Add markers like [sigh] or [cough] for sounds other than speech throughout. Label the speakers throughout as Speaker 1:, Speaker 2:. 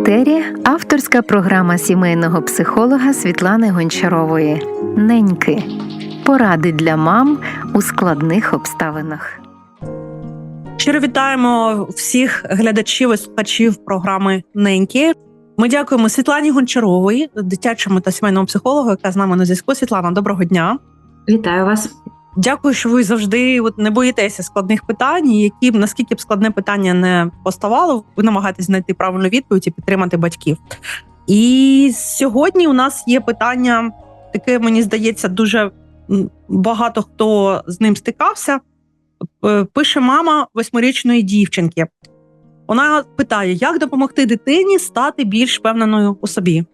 Speaker 1: етері авторська програма сімейного психолога Світлани Гончарової Неньки. Поради для мам у складних обставинах.
Speaker 2: Щиро вітаємо всіх глядачів і слухачів програми Неньки. Ми дякуємо Світлані Гончарової, дитячому та сімейному психологу, яка з нами на зв'язку. Світлана, доброго дня.
Speaker 3: Вітаю вас.
Speaker 2: Дякую, що ви завжди от, не боїтеся складних питань, які б наскільки б складне питання не поставало, ви намагаєтесь знайти правильну відповідь і підтримати батьків. І сьогодні у нас є питання, таке мені здається, дуже багато хто з ним стикався. Пише мама восьмирічної дівчинки. Вона питає, як допомогти дитині стати більш впевненою у собі.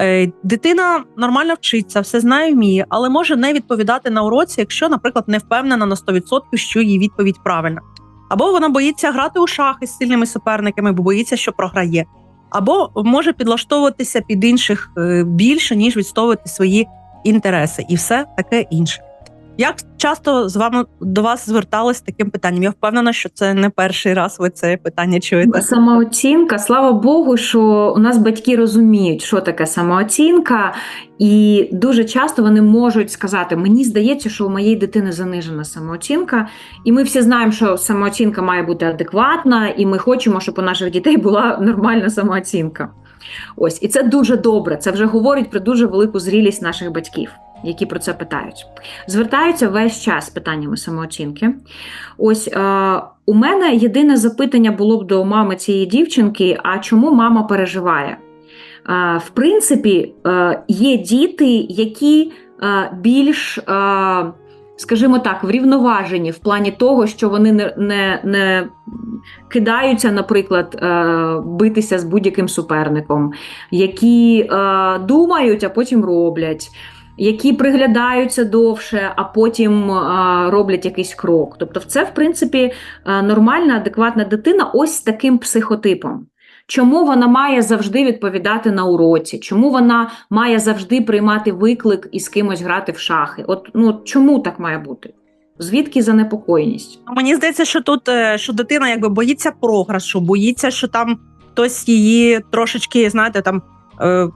Speaker 2: Е, Дитина нормально вчиться, все знає, вміє, але може не відповідати на уроці, якщо, наприклад, не впевнена на 100%, що її відповідь правильна. Або вона боїться грати у шахи з сильними суперниками, бо боїться, що програє. Або може підлаштовуватися під інших е, більше, ніж відстоювати свої інтереси, і все таке інше. Як часто з вами до вас звертались таким питанням? Я впевнена, що це не перший раз ви це питання чуєте.
Speaker 3: Самооцінка, слава Богу, що у нас батьки розуміють, що таке самооцінка, і дуже часто вони можуть сказати: мені здається, що у моєї дитини занижена самооцінка, і ми всі знаємо, що самооцінка має бути адекватна, і ми хочемо, щоб у наших дітей була нормальна самооцінка. Ось, і це дуже добре. Це вже говорить про дуже велику зрілість наших батьків. Які про це питають, звертаються весь час з питаннями самооцінки. Ось е, у мене єдине запитання було б до мами цієї дівчинки: а чому мама переживає? Е, в принципі, е, є діти, які е, більш, е, скажімо так, врівноважені в плані того, що вони не, не, не кидаються, наприклад, е, битися з будь-яким суперником, які е, думають, а потім роблять які приглядаються довше, а потім роблять якийсь крок. Тобто, це, в принципі, нормальна, адекватна дитина ось таким психотипом. Чому вона має завжди відповідати на уроці? Чому вона має завжди приймати виклик і з кимось грати в шахи? От ну чому так має бути? Звідки занепокоєність?
Speaker 2: Мені здається, що тут е, що дитина якби боїться програшу, боїться, що там хтось її трошечки, знаєте, там е,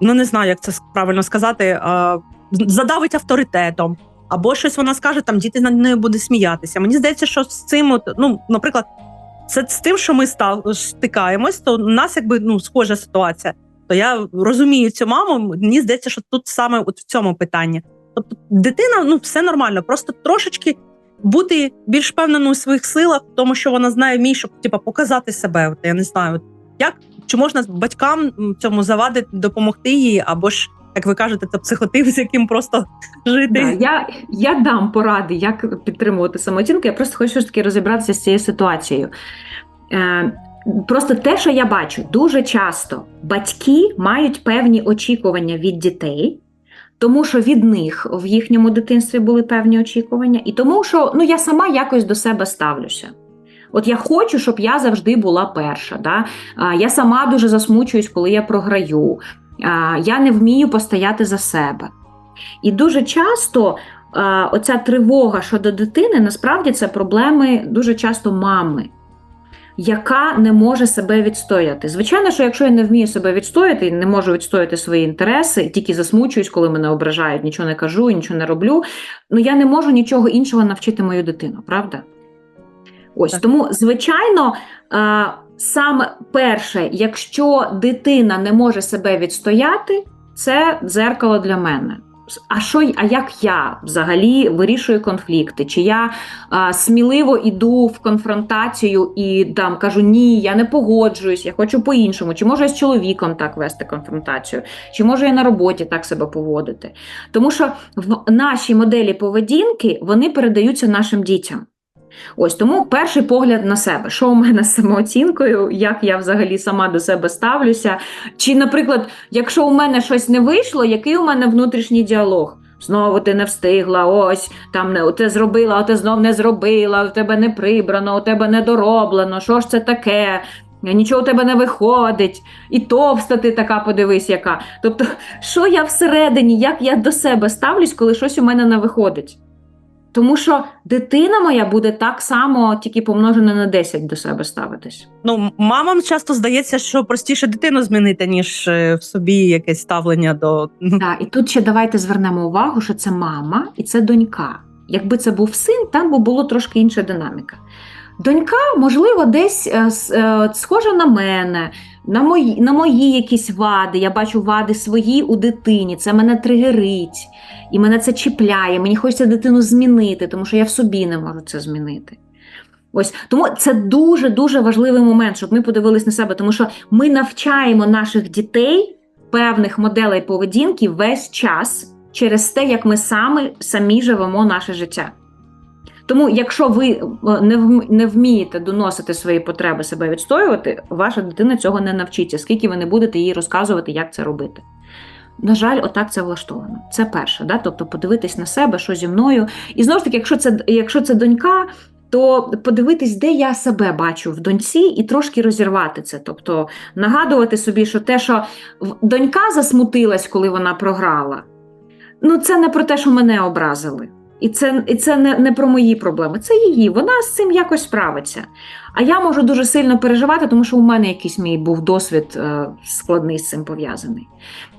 Speaker 2: ну не знаю, як це правильно сказати, е, задавить авторитетом, або щось вона скаже, там діти над нею буде сміятися. Мені здається, що з цим, ну, наприклад, це з тим, що ми стикаємось, то у нас якби ну схожа ситуація. То я розумію цю маму. Мені здається, що тут саме от в цьому питанні. Тобто, дитина, ну все нормально, просто трошечки бути більш впевненою у своїх силах, тому що вона знає вміє, щоб типа показати себе. От я не знаю, от, як чи можна батькам цьому завадити, допомогти їй, або ж як ви кажете, це психотип, з яким просто [laughs] жити.
Speaker 3: Да, я, я дам поради, як підтримувати самооцінку. Я просто хочу таки розібратися з цією ситуацією. Е, Просто те, що я бачу, дуже часто батьки мають певні очікування від дітей, тому що від них в їхньому дитинстві були певні очікування, і тому, що ну, я сама якось до себе ставлюся. От я хочу, щоб я завжди була перша. Да? Я сама дуже засмучуюсь, коли я програю. Я не вмію постояти за себе. І дуже часто оця тривога щодо дитини насправді це проблеми дуже часто мами, яка не може себе відстояти. Звичайно, що якщо я не вмію себе відстояти, не можу відстояти свої інтереси, тільки засмучуюсь, коли мене ображають, нічого не кажу, нічого не роблю. Ну я не можу нічого іншого навчити мою дитину, правда? Ось
Speaker 2: Так.
Speaker 3: тому, звичайно, е, саме перше, якщо дитина не може себе відстояти, це дзеркало для мене. А що а як я взагалі вирішую конфлікти? Чи я а, сміливо йду в конфронтацію і там кажу ні, я не погоджуюсь, я хочу по-іншому. Чи можу я з чоловіком так вести конфронтацію? Чи можу я на роботі так себе поводити? Тому що в нашій моделі поведінки вони передаються нашим дітям. Ось тому перший погляд на себе, що у мене з самооцінкою, як я взагалі сама до себе ставлюся. Чи, наприклад, якщо у мене щось не вийшло, який у мене внутрішній діалог? Знову ти не встигла, ось там не оте зробила, оте знов не зробила, у тебе не прибрано, у тебе не дороблено, що ж це таке? Нічого у тебе не виходить, і товста ти така, подивись, яка. Тобто, що я всередині, як я до себе ставлюсь, коли щось у мене не виходить? Тому що дитина моя буде так само, тільки помножена на 10 до себе ставитись.
Speaker 2: Ну, мамам часто здається, що простіше дитину змінити, ніж е, в собі якесь ставлення до
Speaker 3: Так, і тут ще давайте звернемо увагу, що це мама і це донька. Якби це був син, там би було трошки інша динаміка. Донька, можливо, десь е, е, схожа на мене, на мої, на мої якісь вади. Я бачу вади свої у дитині, це мене тригерить, і мене це чіпляє. Мені хочеться дитину змінити, тому що я в собі не можу це змінити. Ось тому це дуже дуже важливий момент, щоб ми подивились на себе, тому що ми навчаємо наших дітей певних моделей поведінки весь час через те, як ми самі, самі живемо наше життя. Тому, якщо ви е, не не вмієте доносити свої потреби себе відстоювати, ваша дитина цього не навчиться, скільки ви не будете їй розказувати, як це робити. На жаль, отак це влаштовано. Це перше, да? тобто подивитись на себе, що зі мною. І знову ж таки, якщо це, якщо це донька, то подивитись, де я себе бачу в доньці, і трошки розірвати це. Тобто нагадувати собі, що те, що донька засмутилась, коли вона програла, ну це не про те, що мене образили. І це, і це не, не про мої проблеми, це її. Вона з цим якось справиться. А я можу дуже сильно переживати, тому що у мене якийсь мій був досвід е, складний з цим пов'язаний.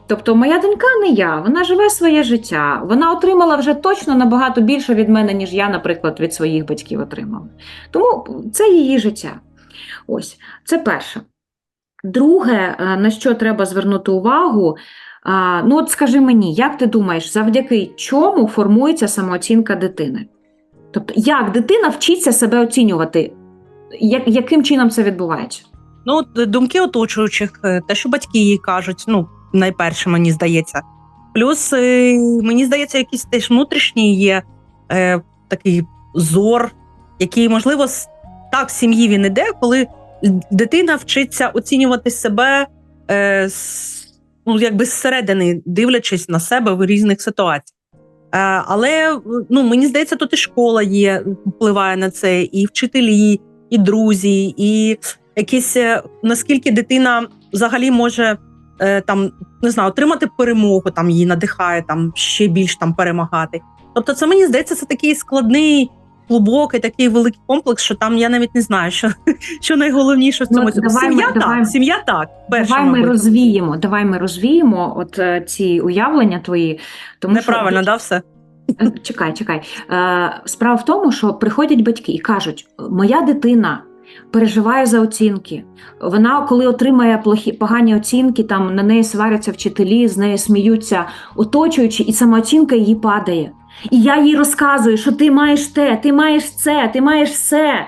Speaker 3: Тобто, моя донька не я, вона живе своє життя. Вона отримала вже точно набагато більше від мене, ніж я, наприклад, від своїх батьків отримала. Тому це її життя. Ось, це перше. Друге, е, на що треба звернути увагу, а, ну от скажи мені, як ти думаєш, завдяки чому формується самооцінка дитини? Тобто, як дитина вчиться себе оцінювати? Я- яким чином це відбувається?
Speaker 2: ну, думки оточуючих, е, те, що батьки їй кажуть, ну, найперше, мені здається. Плюс, е, мені здається, якийсь теж внутрішній є е, такий зор, який, можливо, так в сім'ї він іде, коли дитина вчиться оцінювати себе е, ну, якби зсередини, дивлячись на себе в різних ситуаціях. Е, але ну, мені здається, тут і школа є, впливає на це, і вчителі, і друзі, і якісь е, наскільки дитина взагалі може е, там не знаю, отримати перемогу, там її надихає там ще більш там перемагати. Тобто, це мені здається, це такий складний, глибокий, такий великий комплекс, що там я навіть не знаю, що, [laughs] що найголовніше в
Speaker 3: Ну,
Speaker 2: цьому.
Speaker 3: давай ми-
Speaker 2: сім'я
Speaker 3: давай-
Speaker 2: так, сім'я так. Перше,
Speaker 3: давай ми
Speaker 2: мабуть.
Speaker 3: розвіємо, давай ми розвіємо от е, ці уявлення твої. Тому
Speaker 2: Неправильно,
Speaker 3: що,
Speaker 2: да, все?
Speaker 3: Е, Чекай, чекай. Е, Справа в тому, що приходять батьки і кажуть: моя дитина переживає за оцінки. Вона, коли отримає плохі погані оцінки, там на неї сваряться вчителі, з нею сміються, оточуючи, і самооцінка її падає. І я їй розказую, що ти маєш те, ти маєш це, ти маєш все.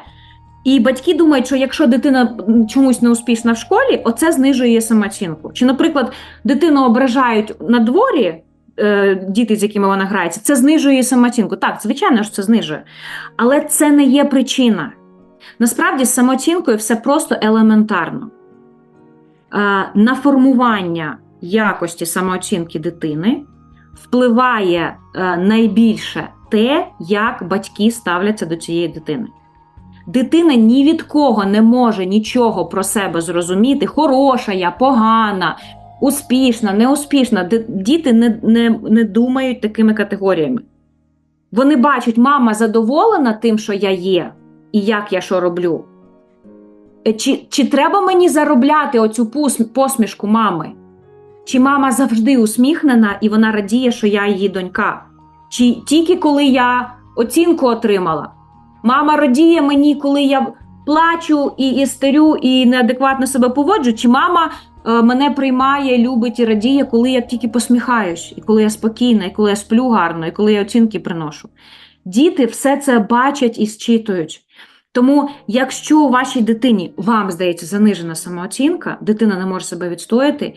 Speaker 3: І батьки думають, що якщо дитина чомусь не успішна в школі, оце знижує її самооцінку. Чи, наприклад, дитину ображають на дворі, е, діти, з якими вона грається, це знижує її самооцінку. Так, звичайно ж, це знижує. Але це не є причина. Насправді, з самооцінкою все просто елементарно. Е, на формування якості самооцінки дитини впливає е, найбільше те, як батьки ставляться до цієї дитини. Дитина ні від кого не може нічого про себе зрозуміти, хороша я, погана, успішна, неуспішна. Діти не, не, не думають такими категоріями. Вони бачать, мама задоволена тим, що я є, і як я що роблю. Е, Чи, чи треба мені заробляти оцю посмішку мами? Чи мама завжди усміхнена і вона радіє, що я її донька? Чи тільки коли я оцінку отримала? Мама радіє мені, коли я плачу і істерю, і неадекватно себе поводжу, чи мама е, мене приймає, любить і радіє, коли я тільки посміхаюсь, і коли я спокійна, і коли я сплю гарно, і коли я оцінки приношу. Діти все це бачать і зчитують. Тому, якщо у вашій дитині вам здається занижена самооцінка, дитина не може себе відстояти,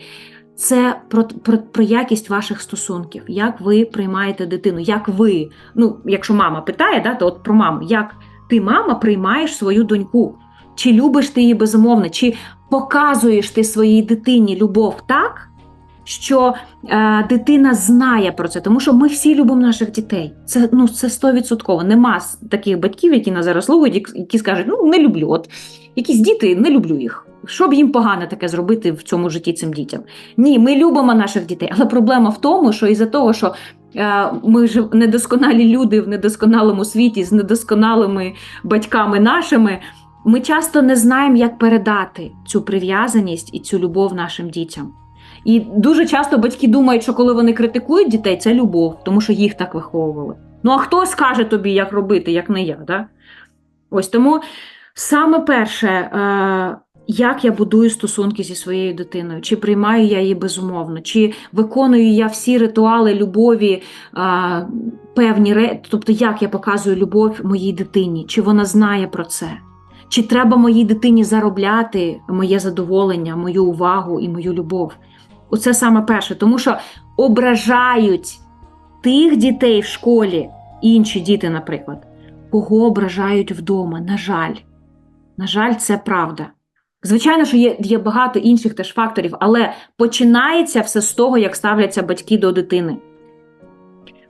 Speaker 3: це про, про, про якість ваших стосунків, як ви приймаєте дитину, як ви, ну, якщо мама питає, да, то от про маму, як ти, мама, приймаєш свою доньку, чи любиш ти її безумовно, чи показуєш ти своїй дитині любов так, що е, дитина знає про це, тому що ми всі любимо наших дітей. Це ну це стовідсотково. Нема таких батьків, які нас зараз слухають, які- скажуть, ну не люблю. От якісь діти не люблю їх. Що б їм погане таке зробити в цьому житті цим дітям? Ні, ми любимо наших дітей, але проблема в тому, що із-за того, що е, ми ж недосконалі люди в недосконалому світі з недосконалими батьками нашими. Ми часто не знаємо, як передати цю прив'язаність і цю любов нашим дітям. І дуже часто батьки думають, що коли вони критикують дітей, це любов, тому що їх так виховували. Ну а хто скаже тобі, як робити, як не я? Да? Ось тому саме перше, е, як я будую стосунки зі своєю дитиною, чи приймаю я її безумовно, чи виконую я всі ритуали любові, е, певні тобто як я показую любов моїй дитині, чи вона знає про це. Чи треба моїй дитині заробляти моє задоволення, мою увагу і мою любов? Оце саме перше, тому що ображають тих дітей в школі, інші діти, наприклад, кого ображають вдома. На жаль, на жаль, це правда. Звичайно, що є, є багато інших теж факторів, але починається все з того, як ставляться батьки до дитини.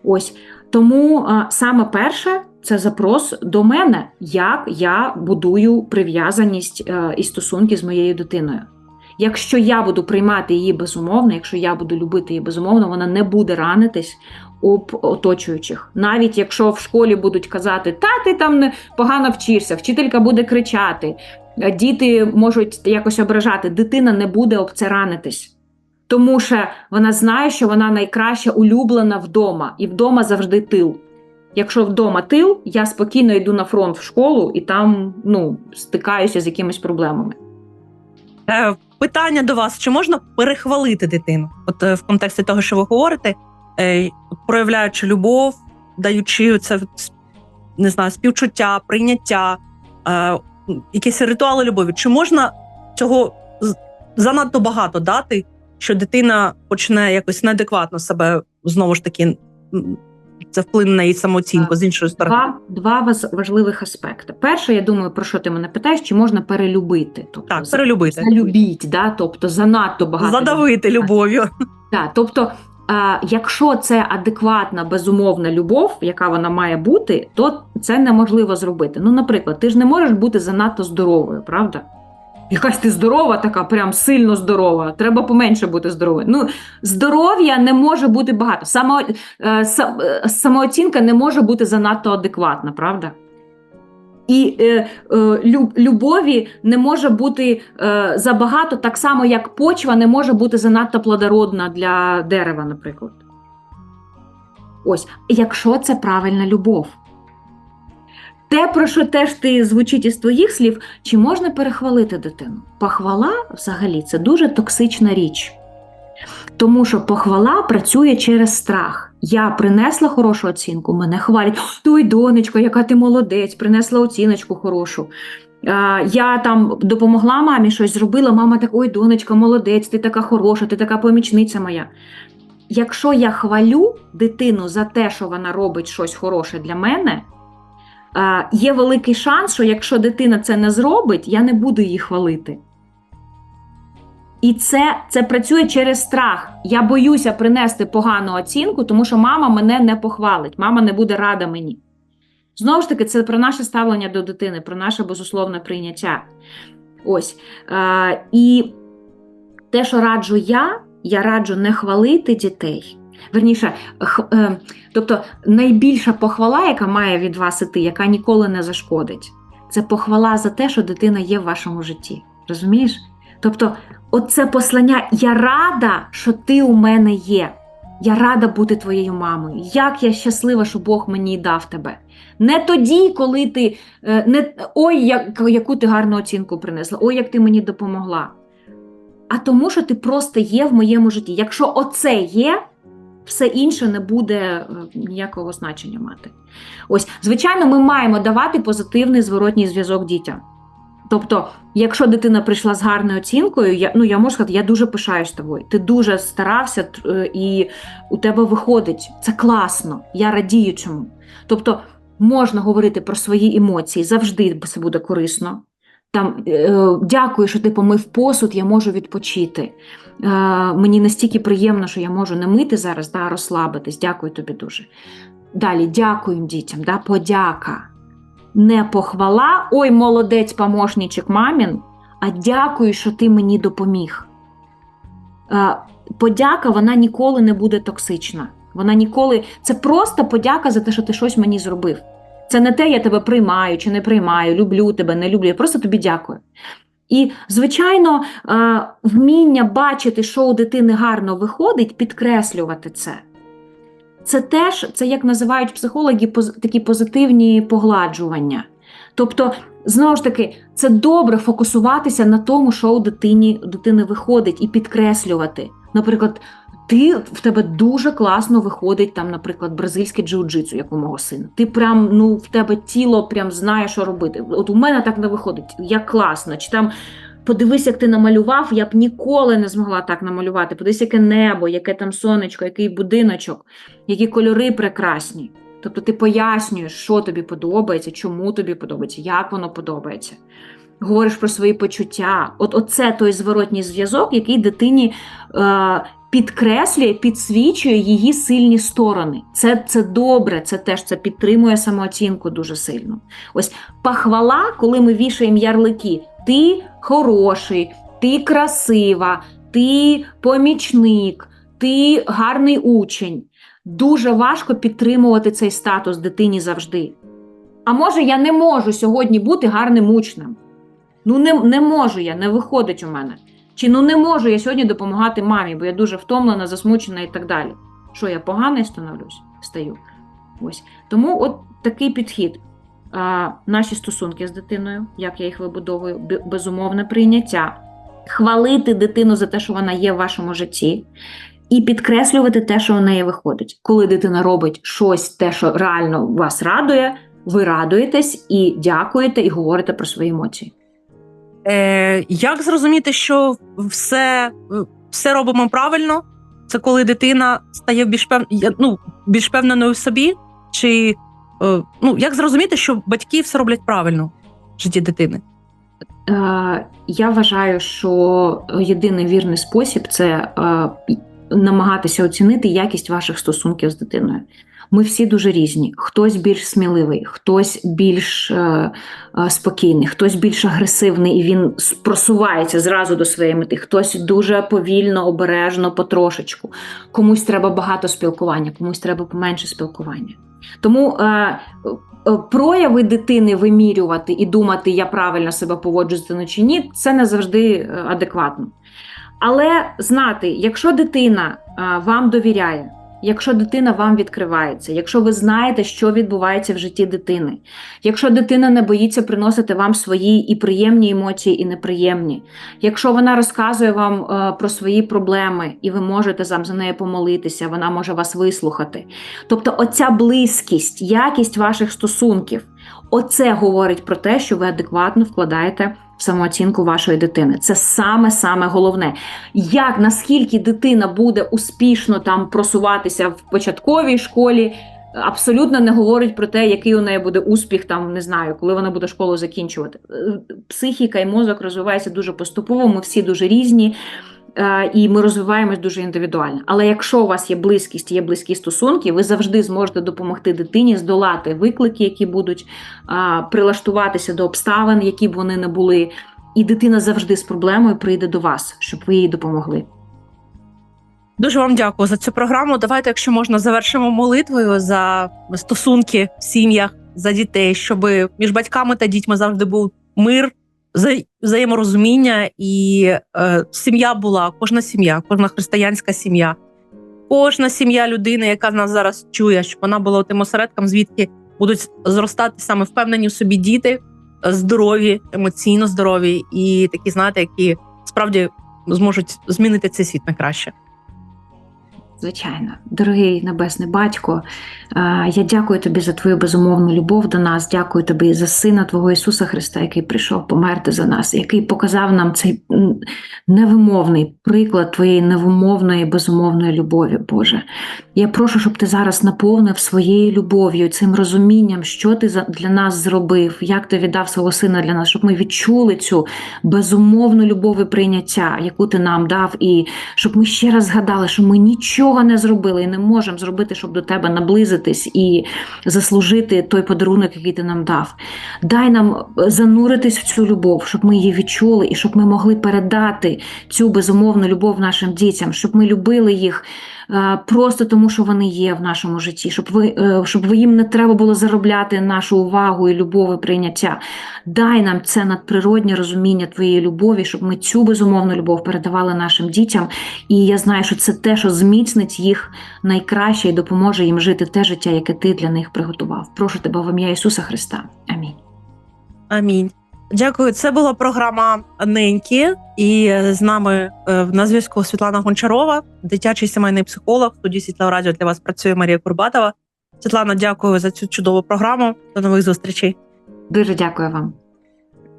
Speaker 3: Ось тому а, саме перше це запрос до мене, як я будую прив'язаність е, і стосунки з моєю дитиною. Якщо я буду приймати її безумовно, якщо я буду любити її безумовно, вона не буде ранитись об оточуючих. Навіть якщо в школі будуть казати, та ти там погано вчишся, вчителька буде кричати, діти можуть якось ображати, дитина не буде об це ранитись. Тому що вона знає, що вона найкраща улюблена вдома, і вдома завжди тил. Якщо вдома тил, я спокійно йду на фронт в школу і там ну, стикаюся з якимись проблемами.
Speaker 2: Е, Питання до вас: чи можна перехвалити дитину? От е, в контексті того, що ви говорите, е, проявляючи любов, даючи це не знаю, співчуття, прийняття, е, якісь ритуали любові. Чи можна цього занадто багато дати, що дитина почне якось неадекватно себе знову ж таки це вплине на її самооцінку з іншої сторони?
Speaker 3: Два, два важливих аспекти. Перше, я думаю, про що ти мене питаєш, чи можна перелюбити? Тобто,
Speaker 2: Так, перелюбити.
Speaker 3: залюбіть, да? тобто занадто багато.
Speaker 2: Задавити любов'ю.
Speaker 3: Так, тобто, якщо це адекватна, безумовна любов, яка вона має бути, то це неможливо зробити. Ну, наприклад, ти ж не можеш бути занадто здоровою, правда? Якась ти здорова, така, прям сильно здорова. Треба поменше бути здоровою. Ну, здоров'я не може бути багато. Само, е, е, самооцінка не може бути занадто адекватна, правда? І е, е, любові не може бути е, забагато, так само, як почва не може бути занадто плодородна для дерева, наприклад. Ось, якщо це правильна любов. Те, про що теж ти звучить із твоїх слів, чи можна перехвалити дитину? Похвала взагалі це дуже токсична річ. Тому що похвала працює через страх. Я принесла хорошу оцінку, мене хвалять. Той, донечко, яка ти молодець, принесла оціночку хорошу. Я там допомогла мамі щось зробила. Мама так, ой, донечка, молодець, ти така хороша, ти така помічниця моя. Якщо я хвалю дитину за те, що вона робить щось хороше для мене, є великий шанс, що якщо дитина це не зробить, я не буду її хвалити. І це, це працює через страх. Я боюся принести погану оцінку, тому що мама мене не похвалить, мама не буде рада мені. Знову ж таки, це про наше ставлення до дитини, про наше безусловне прийняття. Ось. Е, і те, що раджу я, я раджу не хвалити дітей. Верніше, е, тобто найбільша похвала, яка має від вас іти, яка ніколи не зашкодить, це похвала за те, що дитина є в вашому житті. Розумієш? Тобто, оце послання Я рада, що ти у мене є. Я рада бути твоєю мамою. Як я щаслива, що Бог мені дав тебе. Не тоді, коли ти е, не ой, як, яку ти гарну оцінку принесла, ой, як ти мені допомогла. А тому, що ти просто є в моєму житті. Якщо оце є, все інше не буде е, ніякого значення мати. Ось, звичайно, ми маємо давати позитивний зворотній зв'язок дітям. Тобто, якщо дитина прийшла з гарною оцінкою, я ну я можу сказати, я дуже пишаюсь тобою. Ти дуже старався і у тебе виходить. Це класно, я радію чому. Тобто, можна говорити про свої емоції, завжди це буде корисно. Там е, дякую, що ти помив посуд, я можу відпочити. Е, мені настільки приємно, що я можу не мити зараз, да, розслабитись. Дякую тобі дуже. Далі дякуємо дітям, да, подяка. Не похвала, ой, молодець, помощничок мамін, а дякую, що ти мені допоміг. Е, подяка вона ніколи не буде токсична. Вона ніколи це просто подяка за те, що ти щось мені зробив. Це не те, я тебе приймаю чи не приймаю, люблю тебе, не люблю. Я просто тобі дякую. І, звичайно, е, вміння бачити, що у дитини гарно виходить, підкреслювати це. Це теж, це як називають психологи, такі позитивні погладжування. Тобто, знову ж таки, це добре фокусуватися на тому, що у дитині, дитини виходить, і підкреслювати. Наприклад, ти в тебе дуже класно виходить там, наприклад, бразильське джиу-джитсу, як у мого сина. Ти прям ну в тебе тіло прям знає, що робити. От у мене так не виходить. Як класно. Чи там подивись, як ти намалював, я б ніколи не змогла так намалювати. Подивись, яке небо, яке там сонечко, який будиночок, які кольори прекрасні. Тобто ти пояснюєш, що тобі подобається, чому тобі подобається, як воно подобається. Говориш про свої почуття. От оце той зворотній зв'язок, який дитині е, підкреслює, підсвічує її сильні сторони. Це, це добре, це теж це підтримує самооцінку дуже сильно. Ось похвала, коли ми вішаємо ярлики, ти хороший, ти красива, ти помічник, ти гарний учень. Дуже важко підтримувати цей статус дитині завжди. А може, я не можу сьогодні бути гарним учнем. Ну, не, не можу я, не виходить у мене. Чи ну не можу я сьогодні допомагати мамі, бо я дуже втомлена, засмучена і так далі. Що я поганий становлюсь, стаю. Ось. Тому от такий підхід. А, наші стосунки з дитиною, як я їх вибудовую, безумовне прийняття, хвалити дитину за те, що вона є в вашому житті, і підкреслювати те, що у неї виходить. Коли дитина робить щось, те, що реально вас радує, ви радуєтесь і дякуєте, і говорите про свої емоції.
Speaker 2: Е, як зрозуміти, що все, все робимо правильно? Це коли дитина стає більш пев... ну, більш впевненою в собі? Чи е, ну, як зрозуміти, що батьки все роблять правильно в житті дитини?
Speaker 3: Е, Я вважаю, що єдиний вірний спосіб це е, намагатися оцінити якість ваших стосунків з дитиною. Ми всі дуже різні. Хтось більш сміливий, хтось більш е, е, спокійний, хтось більш агресивний і він просувається зразу до своєї мети. Хтось дуже повільно, обережно, потрошечку. Комусь треба багато спілкування, комусь треба поменше спілкування. Тому е, е, прояви дитини вимірювати і думати, я правильно себе поводжу з дитиною чи ні, це не завжди е, адекватно. Але знати, якщо дитина е, вам довіряє, якщо дитина вам відкривається, якщо ви знаєте, що відбувається в житті дитини, якщо дитина не боїться приносити вам свої і приємні емоції, і неприємні, якщо вона розказує вам е, про свої проблеми, і ви можете за нею помолитися, вона може вас вислухати. Тобто, оця близькість, якість ваших стосунків, оце говорить про те, що ви адекватно вкладаєте в самооцінку вашої дитини. Це саме саме головне. Як наскільки дитина буде успішно там просуватися в початковій школі, абсолютно не говорить про те, який у неї буде успіх, там не знаю, коли вона буде школу закінчувати. Е, Психіка і мозок розвиваються дуже поступово. Ми всі дуже різні. Е, І ми розвиваємось дуже індивідуально. Але якщо у вас є близькість, є близькі стосунки, ви завжди зможете допомогти дитині здолати виклики, які будуть прилаштуватися до обставин, які б вони не були. І дитина завжди з проблемою прийде до вас, щоб ви їй допомогли.
Speaker 2: Дуже вам дякую за цю програму. Давайте, якщо можна, завершимо молитвою за стосунки в сім'ях, за дітей, щоб між батьками та дітьми завжди був мир, взаєморозуміння, і е, сім'я була, кожна сім'я, кожна християнська сім'я, кожна сім'я людини, яка нас зараз чує, щоб вона була тим осередком, звідки будуть зростати саме впевнені в собі діти, е, здорові, емоційно здорові, і такі, знаєте, які справді зможуть змінити цей світ на краще.
Speaker 3: Звичайно, дорогий небесний батько, е, я дякую тобі за твою безумовну любов до нас. Дякую тобі за сина Твого Ісуса Христа, який прийшов померти за нас, який показав нам цей невимовний приклад твоєї невимовної, безумовної любові, Боже. Я прошу, щоб ти зараз наповнив своєю любов'ю, цим розумінням, що ти для нас зробив, як ти віддав свого сина для нас, щоб ми відчули цю безумовну любов і прийняття, яку ти нам дав, і щоб ми ще раз згадали, що ми нічого не зробили і не можемо зробити, щоб до тебе наблизитись і заслужити той подарунок, який ти нам дав. Дай нам зануритись в цю любов, щоб ми її відчули, і щоб ми могли передати цю безумовну любов нашим дітям, щоб ми любили їх е, просто тому, що вони є в нашому житті, щоб ви, е, щоб ви їм не треба було заробляти нашу увагу і любов і прийняття. Дай нам це надприроднє розуміння твоєї любові, щоб ми цю безумовну любов передавали нашим дітям. І я знаю, що це те, що зміцнить їх найкраще і допоможе їм жити те життя, яке ти для них приготував. Прошу тебе в ім'я Ісуса Христа. Амінь.
Speaker 2: Амінь. Дякую. Це була програма Неньки, і з нами е, на зв'язку Світлана Гончарова, дитячий сімейний психолог. В студії Світла Радіо для вас працює Марія Курбатова. Світлана, дякую за цю чудову програму. До нових зустрічей.
Speaker 3: Дуже дякую вам.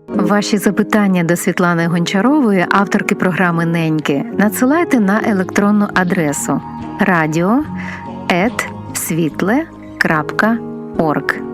Speaker 1: Ваші запитання до Світлани Гончарової, авторки програми Неньки, надсилайте на електронну адресу radio.світле.орг